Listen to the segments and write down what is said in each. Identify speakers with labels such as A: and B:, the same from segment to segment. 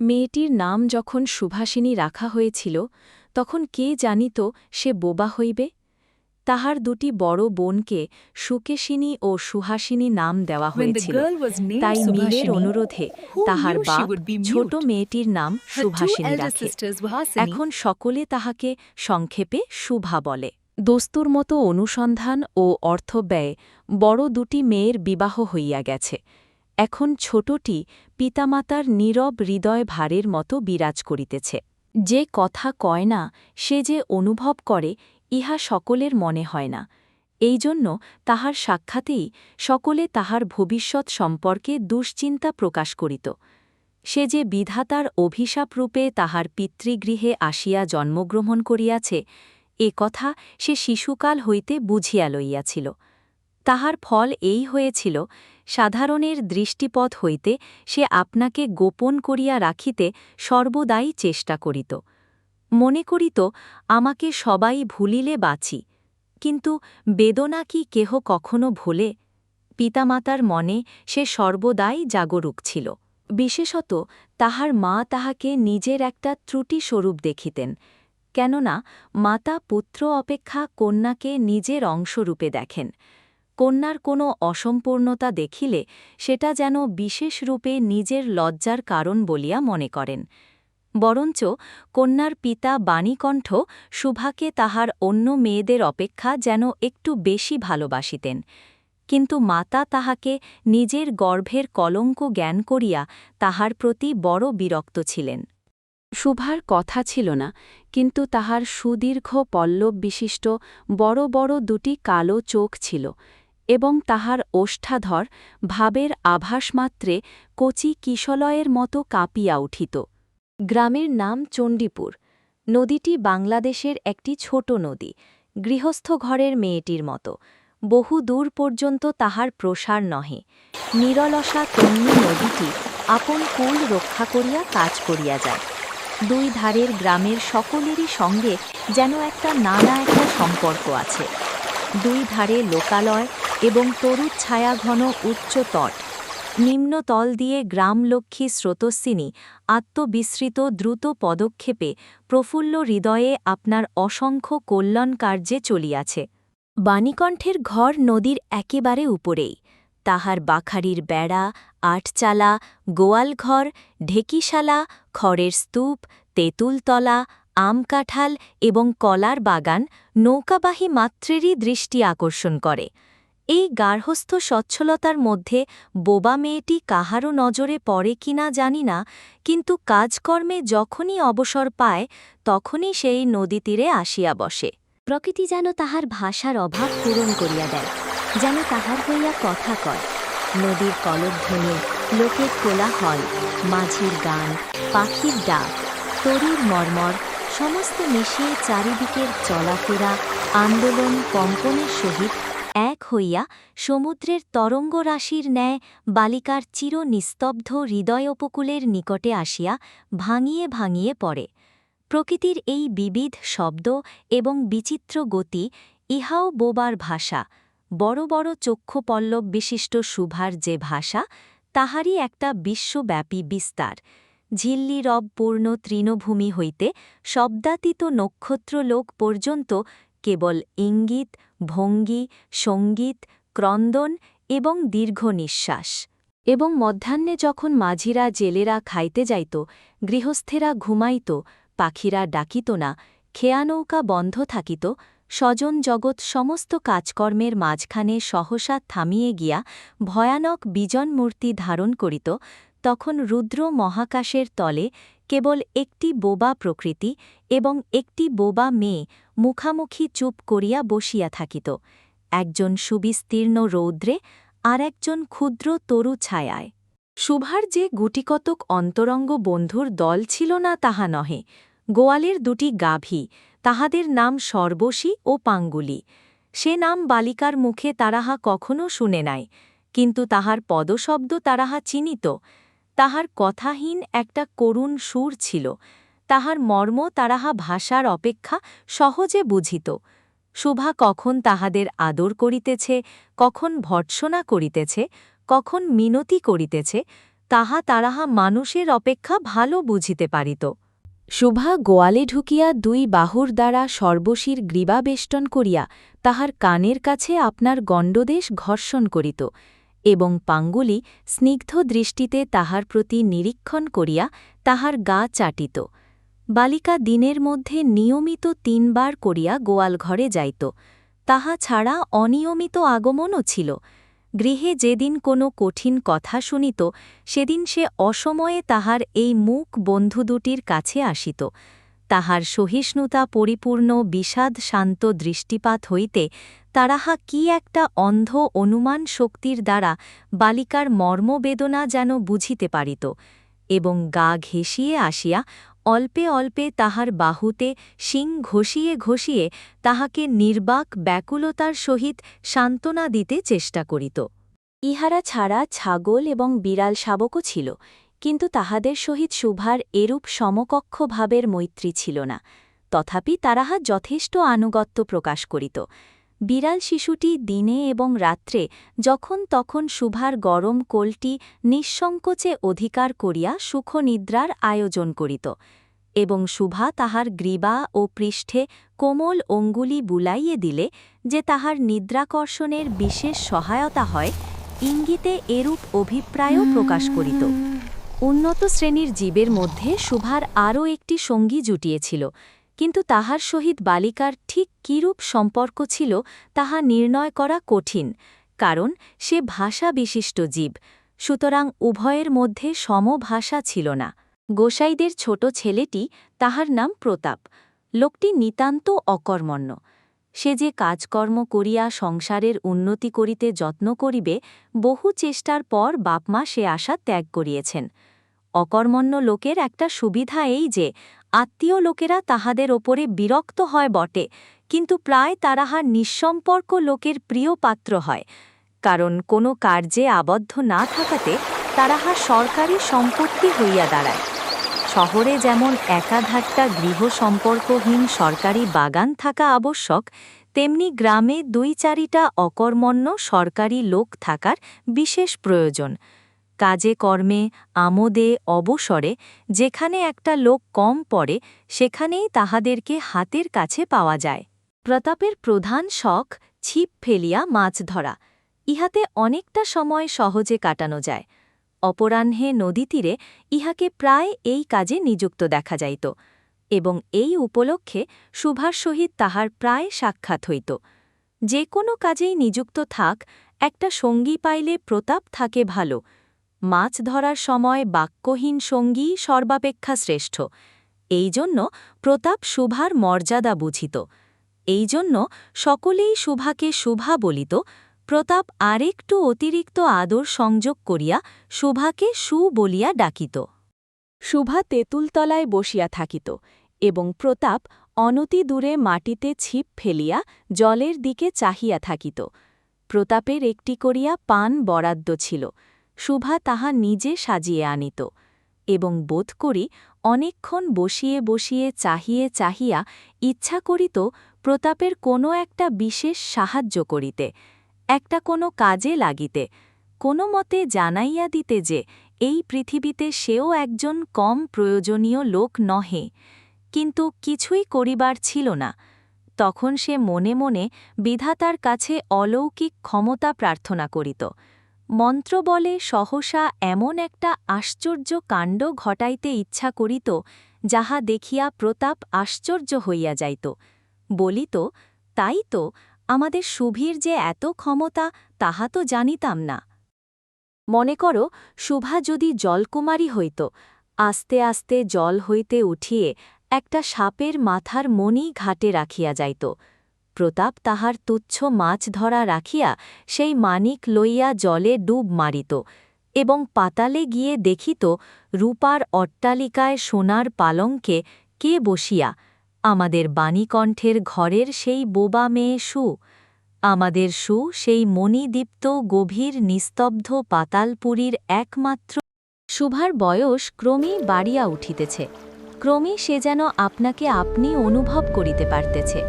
A: মেয়েটির নাম যখন সুভাষিনী রাখা হয়েছিল তখন কে জানিত সে বোবা হইবে? তাহার দুটি বড় বোনকে সুকেশিনী ও সুহাসিনী নাম দেওয়া হয়েছিল। তাই
B: Subhashini,
A: অনুরোধে তাহার বাপ ছোট মেয়েটির নাম সুভাষিনী রাখে। এখন সকলে তাহাকে সংক্ষেপে সুভা বলে। দস্তুর মতো অনুসন্ধান ও অর্থব্যয়ে বড় দুটি মেয়ের বিবাহ হইয়া গেছে। এখন ছোটটি পিতামাতার নীরব হৃদয় ভারের মতো বিরাজ করিতেছে। যে কথা কয় না, সে যে অনুভব করে, ইহা সকলের মনে হয় না। এই জন্য তাহার সাক্ষাতেই সকলে তাহার ভবিষ্যৎ সম্পর্কে দুশ্চিন্তা প্রকাশ করিত। সে যে বিধাতার অভিশাপরূপে তাহার পিতৃগৃহে আসিয়া জন্মগ্রহণ করিয়াছে, এ কথা সে শিশুকাল হইতে বুঝিয়া লইয়াছিল। তাহার ফল এই হয়েছিল, সাধারণের দৃষ্টিপথ হইতে সে আপনাকে গোপন করিয়া রাখিতে সর্বদাই চেষ্টা করিত। মনে করিত, আমাকে সবাই ভুলিলে বাঁচি, কিন্তু বেদনা কি কেহ কখনো ভোলে? পিতামাতার মনে সে সর্বদাই জাগরুক ছিল। বিশেষত তাহার মা তাহাকে নিজের একটা ত্রুটিস্বরূপ দেখিতেন, কেননা মাতা পুত্র অপেক্ষা কন্যাকে নিজের অংশরূপে দেখেন। কন্যার কোনো অসম্পূর্ণতা দেখিলে সেটা যেন বিশেষ রূপে নিজের লজ্জার কারণ বলিয়া মনে করেন। বরঞ্চ কন্যার পিতা বাণীকণ্ঠ সুভাকে তাহার অন্য মেয়েদের অপেক্ষা যেন একটু বেশি ভালোবাসিতেন। কিন্তু মাতা তাহাকে নিজের গর্ভের কলঙ্ক জ্ঞান করিয়া তাহার প্রতি বড় বিরক্ত ছিলেন। শুভার কথা ছিল না, কিন্তু তাহার সুদীর্ঘ পল্লব বিশিষ্ট বড় বড় দুটি কালো চোখ ছিল। এবং তাহার ওষ্ঠাধর ভাবের আভাসমাত্রে কচি কিশলয়ের মতো কাঁপিয়া উঠিত। গ্রামের নাম চণ্ডীপুর। নদীটি বাংলাদেশের একটি ছোট নদী, গৃহস্থ ঘরের মেয়েটির মতো। বহু দূর পর্যন্ত তাহার প্রসার নহে। নিরলসা তন্নি নদীটি আপন কুল রক্ষা করিয়া কাজ করিয়া যায়। দুই ধারের গ্রামের সকলেরই সঙ্গে যেন একটা নানা একটা সম্পর্ক আছে। দুই ধারে লোকালয় এবং তরুর ছায়াঘন উচ্চ তট। নিম্নতল দিয়ে গ্রামলক্ষ্মী স্রোতস্বিনী আত্মবিস্মৃত দ্রুত পদক্ষেপে প্রফুল্ল হৃদয়ে আপনার অসংখ্য কল্যাণ কার্যে চলিয়াছে। বাণীকণ্ঠের ঘর নদীর একেবারে উপরেই। তাহার বাখারির বেড়া, আটচালা, গোয়ালঘর, ঢেকিশালা, খড়ের স্তূপ, তেঁতুলতলা আম কাঁঠাল এবং কলার বাগান নৌকাবাহী মাত্রেরই দৃষ্টি আকর্ষণ করে। এই গার্হস্থ সচ্ছলতার মধ্যে বোবা মেয়েটি কাহারও নজরে পড়ে কিনা জানি না, কিন্তু কাজকর্মে যখনই অবসর পায়, তখনই সেই নদীতীরে আসিয়া বসে। প্রকৃতি যেন তাহার ভাষার অভাব পূরণ করিয়া দেয়, যেন তাহার হইয়া কথা কয়। নদীর কলধ্বনি, লোকের কোলাহল, মাঝির গান, পাখির ডাক, তরুর মর্মর সমস্ত মিশিয়ে চারিদিকের চলাফেরা, আন্দোলন কম্পনের সহিত এক হইয়া সমুদ্রের তরঙ্গরাশির ন্যায় বালিকার চির নিস্তব্ধ হৃদয় উপকূলের নিকটে আসিয়া ভাঙিয়ে ভাঙিয়ে পড়ে। প্রকৃতির এই বিবিধ শব্দ এবং বিচিত্র গতি ইহাও বোবার ভাষা। বড় বড় চক্ষুপল্লব বিশিষ্ট সুভার যে ভাষা, তাহারই একটা বিশ্বব্যাপী বিস্তার। ঝিল্লিরব পূর্ণ তৃণভূমি হইতে শব্দাতীত নক্ষত্রলোক পর্যন্ত কেবল ইঙ্গিত, ভঙ্গি, সংগীত, ক্রন্দন এবং দীর্ঘ নিঃশ্বাস। এবং মধ্যাহ্নে যখন মাঝিরা জেলেরা খাইতে যাইত, গৃহস্থেরা ঘুমাইত, পাখিরা ডাকিত না, খেয়ানৌকা বন্ধ থাকিত, স্বজন জগৎ সমস্ত কাজকর্মের মাঝখানে সহসা থামিয়ে গিয়া ভয়ানক বিজন মূর্তি ধারণ করিত তখন রুদ্র মহাকাশের তলে কেবল একটি বোবা প্রকৃতি এবং একটি বোবা মেয়ে মুখামুখি চুপ করিয়া বসিয়া থাকিত, একজন সুবিস্তীর্ণ রৌদ্রে আর একজন ক্ষুদ্র তরু ছায়ায়। শুভার যে গুটিকতক অন্তরঙ্গ বন্ধুর দল ছিল না তাহা নহে, গোয়ালের দুটি গাভী, তাহাদের নাম সর্বশী ও পাঙ্গুলি। সে নাম বালিকার মুখে তারাহা কখনো শুনে নাই, কিন্তু তাহার পদশব্দ তারাহা চিনিত তাহার কথাহীন একটা করুণ সুর ছিল, তাহার মর্ম তারাহা ভাষার অপেক্ষা সহজে বুঝিত, শুভা কখন তাহাদের আদর করিতেছে, কখন ভর্ৎসনা করিতেছে, কখন মিনতি করিতেছে, তাহা তারাহা মানুষের অপেক্ষা ভালো বুঝিতে পারিত। শুভা গোয়ালে ঢুকিয়া দুই বাহুর দ্বারা সর্বশীর গ্রীবাবেষ্টন করিয়া তাহার কানের কাছে আপনার গণ্ডদেশ ঘর্ষণ করিত। এবং পাঙ্গুলি স্নিগ্ধ দৃষ্টিতে তাহার প্রতি নিরীক্ষণ করিয়া তাহার গা চাটিত। বালিকা দিনের মধ্যে নিয়মিত তিনবার করিয়া গোয়াল ঘরে যাইত। তাহা ছাড়া অনিয়মিত আগমনও ছিল। গৃহে যেদিন কোনো কঠিন কথা শুনিত, সেদিন সে অসময়ে তাহার এই মুখ বন্ধু দুটির কাছে আসিত। তাহার সহিষ্ণুতা পরিপূর্ণ বিষাদ শান্ত দৃষ্টিপাত হইতে তারাহা কি একটা অন্ধ অনুমান শক্তির দ্বারা বালিকার মর্মবেদনা যেন বুঝিতে পারিত, এবং গা ঘেঁষিয়ে আসিয়া অল্পে অল্পে তাহার বাহুতে শিং ঘষিয়ে ঘষিয়ে তাহাকে নির্বাক ব্যাকুলতার সহিত সান্ত্বনা দিতে চেষ্টা করিত। ইহারা ছাড়া ছাগল এবং বিড়াল শাবকও ছিল কিন্তু তাহাদের সহিত শুভার এরূপ সমকক্ষ ভাবের মৈত্রী ছিল না। তথাপি তারাহা যথেষ্ট আনুগত্য প্রকাশ করিত। বিড়াল শিশুটি দিনে এবং রাত্রে যখন তখন শুভার গরম কোলটি নিঃসংকোচে অধিকার করিয়া সুখনিদ্রার আয়োজন করিত এবং শুভা তাহার গ্রীবা ও পৃষ্ঠে কোমল অঙ্গুলি বুলাইয়ে দিলে যে তাহার নিদ্রাকর্ষণের বিশেষ সহায়তা হয়, ইঙ্গিতে এরূপ অভিপ্রায়ও প্রকাশ করিত। উন্নত শ্রেণির জীবের মধ্যে শুভার আরও একটি সঙ্গী জুটিয়েছিল, কিন্তু তাহার সহিত বালিকার ঠিক কিরূপ সম্পর্ক ছিল তাহা নির্ণয় করা কঠিন, কারণ সে ভাষা বিশিষ্ট জীব, সুতরাং উভয়ের মধ্যে সমভাষা ছিল না। গোসাইদের ছোট ছেলেটি তাহার নাম প্রতাপ, লোকটি নিতান্ত অকর্মণ্য। সে যে কাজকর্ম করিয়া সংসারের উন্নতি করিতে যত্ন করিবে, বহু চেষ্টার পর বাপমা সে আশা ত্যাগ করিয়েছেন। অকর্মণ্য লোকের একটা সুবিধা এই যে, আত্মীয় লোকেরা তাহাদের ওপরে বিরক্ত হয় বটে, কিন্তু প্রায় তারাহা নিঃসম্পর্ক লোকের প্রিয় পাত্র হয়। কারণ কোনো কার্যে আবদ্ধ না থাকাতে তারাহা সরকারি সম্পত্তি হইয়া দাঁড়ায়। শহরে যেমন একাধারটা গৃহ সম্পর্কহীন সরকারি বাগান থাকা আবশ্যক, তেমনি গ্রামে দুই চারিটা অকর্মণ্য সরকারি লোক থাকার বিশেষ প্রয়োজন। কাজে কর্মে, আমোদে, অবসরে, যেখানে একটা লোক কম পড়ে, সেখানেই তাহাদেরকে হাতের কাছে পাওয়া যায়। প্রতাপের প্রধান শখ, ছিপ ফেলিয়া মাছ ধরা। ইহাতে অনেকটা সময় সহজে কাটানো যায়। অপরাহ্নে নদীতীরে ইহাকে প্রায় এই কাজে নিযুক্ত দেখা যাইত এবং এই উপলক্ষে শুভার সহিত তাহার প্রায় সাক্ষাৎ হইত। যে কোনো কাজেই নিযুক্ত থাক, একটা সঙ্গী পাইলে প্রতাপ থাকে ভালো। মাছ ধরার সময় বাক্যহীন সঙ্গী সর্বাপেক্ষা শ্রেষ্ঠ। এই জন্য প্রতাপ শুভার মর্যাদা বুঝিত। এই জন্য সকলেই শুভাকে শুভা বলিত। প্রতাপ আরেকটু অতিরিক্ত আদর সংযোগ করিয়া শুভাকে সু বলিয়া ডাকিত। শুভা তেঁতুলতলায় বসিয়া থাকিত এবং প্রতাপ অনতি দূরে মাটিতে ছিপ ফেলিয়া জলের দিকে চাহিয়া থাকিত। প্রতাপের একটি করিয়া পান বরাদ্দ ছিল। শুভা তাহা নিজে সাজিয়ে আনিত এবং বোধ করি অনেকক্ষণ বসিয়ে বসিয়ে চাহিয়ে চাহিয়া ইচ্ছা করিত প্রতাপের কোনো একটা বিশেষ সাহায্য করিতে, একটা কোনো কাজে লাগিতে, কোনো মতে জানাইয়া দিতে যে এই পৃথিবীতে সেও একজন কম প্রয়োজনীয় লোক নহে, কিন্তু কিছুই করিবার ছিল না। তখন সে মনে মনে বিধাতার কাছে অলৌকিক ক্ষমতা প্রার্থনা করিত। মন্ত্রবলে সহসা এমন একটা আশ্চর্য কাণ্ড ঘটাইতে ইচ্ছা করিত, যাহা দেখিয়া প্রতাপ আশ্চর্য হইয়া যাইত। বলিত, তাই তো, আমাদের সুভীর যে এত ক্ষমতা, তাহা তো জানিতাম না। মনে করো শুভা যদি জলকুমারী হইত, আস্তে আস্তে জল হইতে উঠিয়ে একটা সাপের মাথার মণি ঘাটে রাখিয়া যাইত। প্রতাপ তাহার তুচ্ছ মাছ ধরা রাখিয়া সেই মানিক লইয়া জলে ডুব মারিত এবং পাতালে গিয়ে দেখিত রূপার অট্টালিকায় সোনার পালঙ্কে কে বসিয়া, আমাদের বাণীকণ্ঠের ঘরের সেই বোবা মেয়ে সু, আমাদের সু সেই মণিদীপ্ত গভীর নিস্তব্ধ পাতালপুরীর একমাত্র। শুভার বয়স ক্রমেই বাড়িয়া উঠিতেছে, ক্রমেই সে যেন আপনাকে আপনি অনুভব করিতে পারতেছে।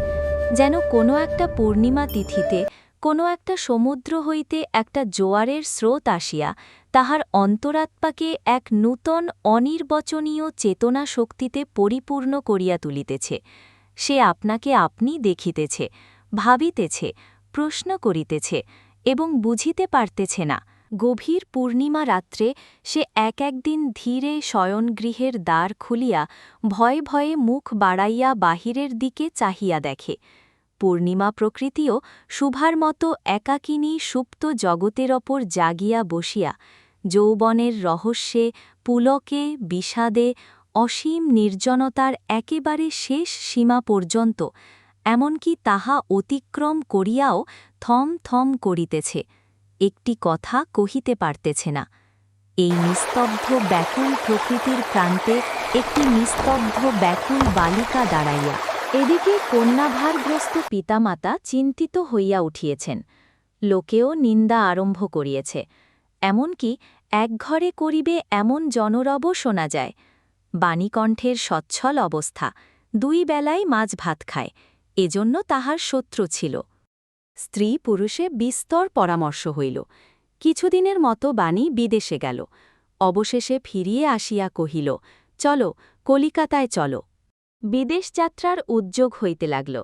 A: যেন কোনো একটা পূর্ণিমা তিথিতে, কোনো একটা সমুদ্র হইতে একটা জোয়ারের স্রোত আসিয়া, তাহার অন্তরাত্মাকে এক নূতন অনির্বচনীয় চেতনা শক্তিতে পরিপূর্ণ করিয়া তুলিতেছে। সে আপনাকে আপনি দেখিতেছে, ভাবিতেছে, প্রশ্ন করিতেছে এবং বুঝিতে পারতেছে না। গভীর পূর্ণিমা রাত্রে সে এক একদিন ধীরে শয়নগৃহের দ্বার খুলিয়া ভয়ে ভয়ে মুখ বাড়াইয়া বাহিরের দিকে চাহিয়া দেখে। পূর্ণিমা প্রকৃতিও শুভার মতো একাকিনী সুপ্ত জগতের ওপর জাগিয়া বসিয়া, যৌবনের রহস্যে, পুলকে, বিষাদে, অসীম নির্জনতার একেবারে শেষ সীমা পর্যন্ত, এমনকি তাহা অতিক্রম করিয়াও থম থম করিতেছে, একটি কথা কহিতে পারতেছে না। এই নিস্তব্ধ ব্যাকুল প্রকৃতির প্রান্তে একটি নিস্তব্ধ ব্যাকুল বালিকা দাঁড়াইয়া এদিকে কন্যাভারগ্রস্ত পিতামাতা চিন্তিত হইয়া উঠিয়েছেন। লোকেও নিন্দা আরম্ভ করিয়েছে। এমনকি একঘরে করিবে এমন জনরব শোনা যায়। বাণীকণ্ঠের সচ্ছল অবস্থা। দুই বেলায় মাছ ভাত খায়। এজন্য তাহার শত্রু ছিল। স্ত্রী পুরুষে বিস্তর পরামর্শ হইল। কিছুদিনের মতো বাণী বিদেশে গেল। অবশেষে ফিরিয়ে আসিয়া কহিল, চলো, কলিকাতায় চলো। বিদেশ যাত্রার উদ্যোগ হইতে লাগল।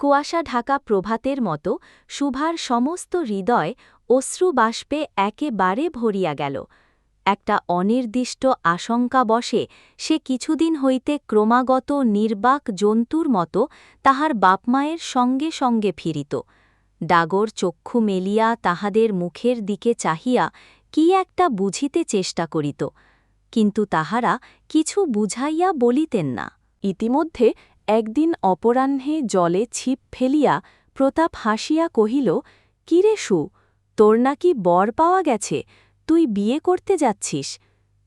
A: কুয়াশা ঢাকা প্রভাতের মতো শুভার সমস্ত হৃদয় অশ্রুবাষ্পে একেবারে ভরিয়া গেল। একটা অনির্দিষ্ট আশঙ্কা বসে সে কিছুদিন হইতে ক্রমাগত নির্বাক জন্তুর মতো তাহার বাপমায়ের সঙ্গে সঙ্গে ফিরিত। ডাগর চক্ষু মেলিয়া তাহাদের মুখের দিকে চাহিয়া কি একটা বুঝিতে চেষ্টা করিত, কিন্তু তাহারা কিছু বুঝাইয়া বলিতেন না। ইতিমধ্যে একদিন অপরাহ্নে জলে ছিপ ফেলিয়া প্রতাপ হাসিয়া কহিল কিরে সু, তোর নাকি বর পাওয়া গেছে, তুই বিয়ে করতে যাচ্ছিস,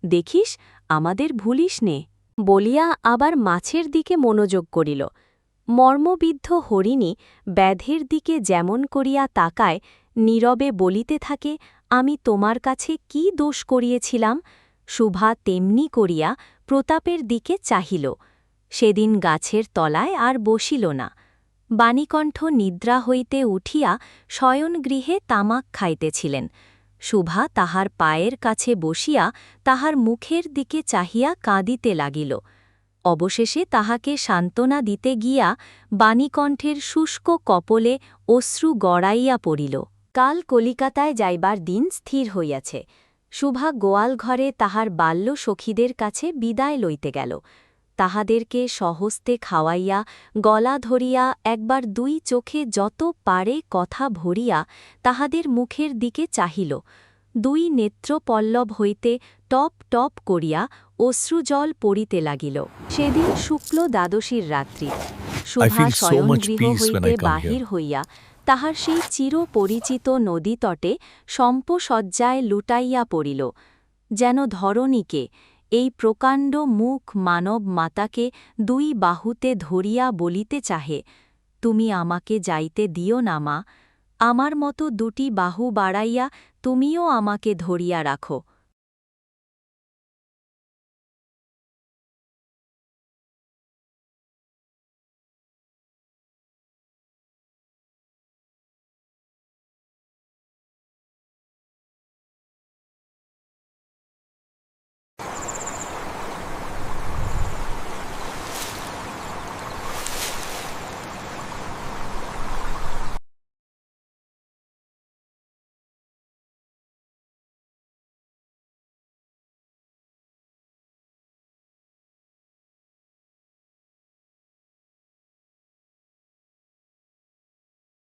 A: দেখিস আমাদের ভুলিস নে। বলিয়া আবার মাছের দিকে মনোযোগ করিল। মর্মবিদ্ধ হরিণী ব্যাধের দিকে যেমন করিয়া তাকায়, নীরবে বলিতে থাকে, আমি তোমার কাছে কি দোষ করিয়েছিলাম? শুভা তেমনি করিয়া প্রতাপের দিকে চাহিল। সেদিন গাছের তলায় আর বসিল না। বাণীকণ্ঠ নিদ্রা হইতে উঠিয়া শয়নগৃহে তামাক খাইতেছিলেন। শুভা তাহার পায়ের কাছে বসিয়া তাহার মুখের দিকে চাহিয়া কাঁদিতে লাগিল। অবশেষে তাহাকে সান্ত্বনা দিতে গিয়া বাণীকণ্ঠের শুষ্ক কপলে অশ্রু গড়াইয়া পড়িল। কাল কলিকাতায় যাইবার দিন স্থির হইয়াছে। শুভা গোয়াল ঘরে তাহার বাল্য সখীদের কাছে বিদায় লইতে গেল। তাহাদেরকে সহস্তে খাওয়াইয়া গলা ধরিয়া একবার দুই চোখে যত পারে কথা ভরিয়া তাহাদের মুখের দিকে চাহিল। দুই নেত্রপল্লব হইতে টপ টপ করিয়া অশ্রুজল পড়িতে লাগিল। সেদিন শুক্ল দ্বাদশীর রাত্রি। শুভা শয়নগৃহ হইতে বাহির হইয়া তাহার সেই চিরপরিচিত নদীতটে সম্পসজ্জায় লুটাইয়া পড়িল। যেন ধরণীকে এই প্রকাণ্ড মুখ মানব মাতাকে দুই বাহুতে ধরিয়া বলিতে চাহে, তুমি আমাকে যাইতে দিও না মা, আমার মতো দুটি বাহু বাড়াইয়া তুমিও আমাকে ধরিয়া রাখো।